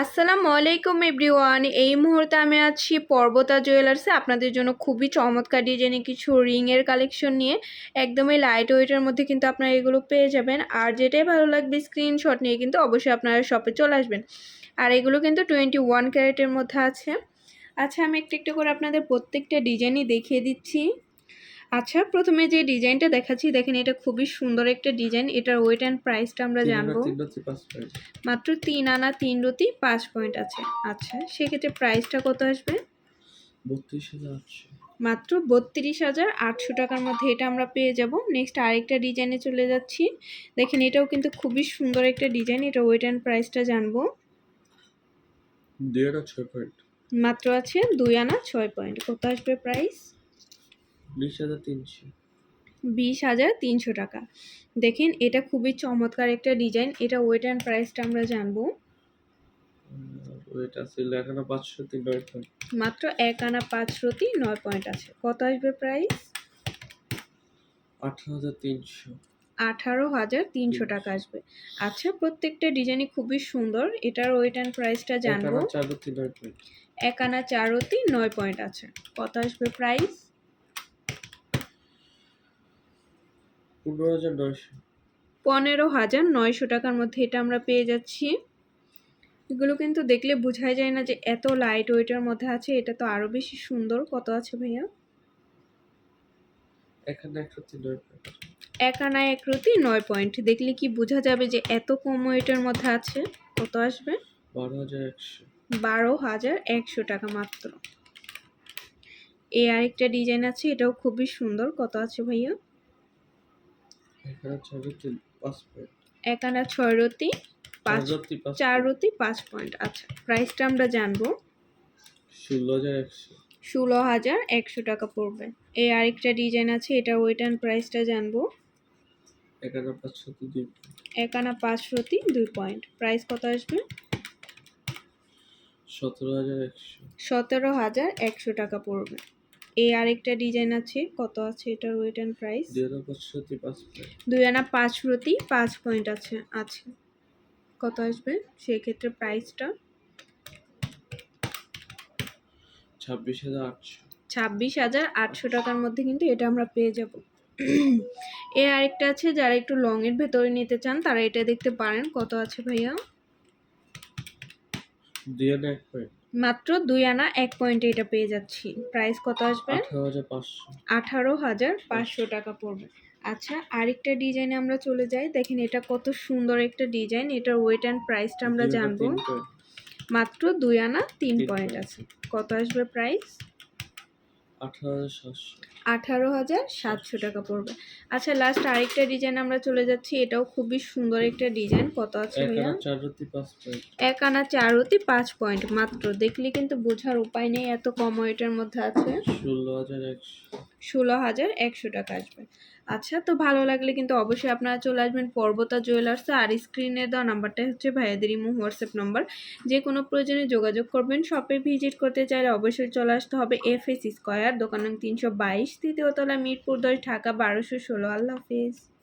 আসসালামু আলাইকুম এভরিওয়ান। এই মুহূর্তে আমি আছি পর্বতা জুয়েলার্সে। আপনাদের জন্য খুবই চমৎকার ডিজাইনে কিছু রিংয়ের কালেকশন নিয়ে। একদমই লাইট ওয়েটের মধ্যে কিন্তু আপনারা এগুলো পেয়ে যাবেন। আর যেটাই ভালো লাগবে স্ক্রিনশট নিয়ে কিন্তু অবশ্যই আপনারা শপে চলে আসবেন। আর এগুলো কিন্তু টোয়েন্টি ওয়ান ক্যারেটের মধ্যে আছে। আচ্ছা আমি একটু একটু করে আপনাদের প্রত্যেকটা ডিজাইনই দেখিয়ে দিচ্ছি। আচ্ছা প্রথমে যে ডিজাইনটা দেখাচ্ছি দেখেন এটা খুবই সুন্দর একটা ডিজাইন। এটার ওয়েট অ্যান্ড প্রাইসটা আমরা জানব। মাত্র তিন আনা তিন রতি পাঁচ পয়েন্ট আছে। আচ্ছা সেক্ষেত্রে প্রাইসটা কত আসবে? মাত্র বত্রিশ হাজার আটশো টাকার মধ্যে এটা আমরা পেয়ে যাব। নেক্সট আরেকটা ডিজাইনে চলে যাচ্ছি। দেখেন এটাও কিন্তু খুবই সুন্দর একটা ডিজাইন। এটা ওয়েট অ্যান্ড প্রাইসটা জানব। মাত্র আছে দুই আনা ছয় পয়েন্ট কত আসবে প্রাইস বিশ হাজার তিনশো। বিশ হাজার তিনশো টাকা। দেখেন এটা খুবই চমৎকার একটা ডিজাইন। এটা ওয়েট অ্যান্ড প্রাইসটা আমরা জানব। নয় পয়েন্ট মাত্র এক আনা পাঁচ রতি নয় পয়েন্ট আছে। কত আসবে প্রাইস আঠারো হাজার তিনশো। আঠারো হাজার তিনশো টাকা আসবে। আচ্ছা প্রত্যেকটা ডিজাইনই খুবই সুন্দর। এটার ওয়েট অ্যান্ড প্রাইসটা জানব। এক আনা চারতি নয় পয়েন্ট আছে। কত আসবে প্রাইস পনেরো হাজার নয়শো। পনেরো হাজার নয়শো টাকার মধ্যে এটা আমরা পেয়ে যাচ্ছি। এগুলো কিন্তু দেখলে বোঝাই যায় না যে এত লাইট ওয়েটের মধ্যে আছে এটা তো আরও বেশি সুন্দর। কত আছে ভাইয়া? এক আনা এক রতি নয় পয়েন্ট দেখলে কি বোঝা যাবে যে এত কম ওয়েটের মধ্যে আছে? কত আসবে? বারো হাজার একশো। বারো হাজার একশো টাকা মাত্র। এই আরেকটা ডিজাইন আছে এটাও খুবই সুন্দর। কত আছে ভাইয়া এখানে চার তিন পাঁচ পয়েন্ট এক আনা ছয় রতি পাঁচ চার রতি পাঁচ পয়েন্ট। আচ্ছা প্রাইসটা আমরা জানব। ষোলো হাজার একশো। টাকা পড়বে। এই আরেকটা ডিজাইন আছে এটা ওয়েট অ্যান্ড প্রাইসটা জানব। এক আনা পাঁচ রতি দুই পয়েন্ট। প্রাইস কত আসবে? সতেরো হাজার একশো টাকা পড়বে। এই আরেকটা ডিজাইন আছে কত আছে এটার ওয়েট অ্যান্ড প্রাইস দুই আনা পাঁচ প্রতি পাঁচ পয়েন্ট আছে আছে। কত আসবে? সেক্ষেত্রে প্রাইসটা ছাব্বিশ হাজার আটশো। ছাব্বিশ হাজার আটশো টাকার মধ্যে কিন্তু এটা আমরা পেয়ে যাব। এ আরেকটা আছে যারা একটু লংয়ের ভেতরে নিতে চান তারা এটা দেখতে পারেন। কত আছে ভাইয়া? দুই হাজার এক পয়েন্ট মাত্র দুই আনা এক পয়েন্টে এটা পেয়ে যাচ্ছি। প্রাইস কত আসবে? আঠারো হাজার পাঁচশো। টাকা পড়বে। আচ্ছা আরেকটা ডিজাইনে আমরা চলে যাই। দেখেন এটা কত সুন্দর একটা ডিজাইন এটার ওয়েট অ্যান্ড প্রাইসটা আমরা জানব। মাত্র দুই আনা তিন পয়েন্ট আছে। কত আসবে প্রাইস আঠারো আঠারো হাজার সাতশো টাকা পড়বে। আচ্ছা লাস্ট আরেকটা ডিজাইন আমরা চলে যাচ্ছি। এটাও খুবই সুন্দর একটা ডিজাইন কত আছে ভাইয়া আনা চার অতি পাঁচ পয়েন্ট এক মাত্র। দেখলে কিন্তু বোঝার উপায় নেই এত কম ওয়েটের মধ্যে আছে। ষোলো হাজার একশো টাকা আসবে। আচ্ছা তো ভালো লাগলে কিন্তু অবশ্যই আপনারা চলে আসবেন পর্বতা জুয়েলার্সে। আর স্ক্রিনে দেওয়া নাম্বারটাই হচ্ছে ভাইয়াদের ইমো, হোয়াটসঅ্যাপ নাম্বার। যে কোনো প্রয়োজনে যোগাযোগ করবেন। শপে ভিজিট করতে চাইলে অবশ্যই চলে আসতে হবে এফ এস স্কোয়ার, দোকান তিনশো বাইশ তৃতীয়তলা মিরপুর দশ, ঢাকা বারোশো ষোলো। আল্লাহ হাফিজ।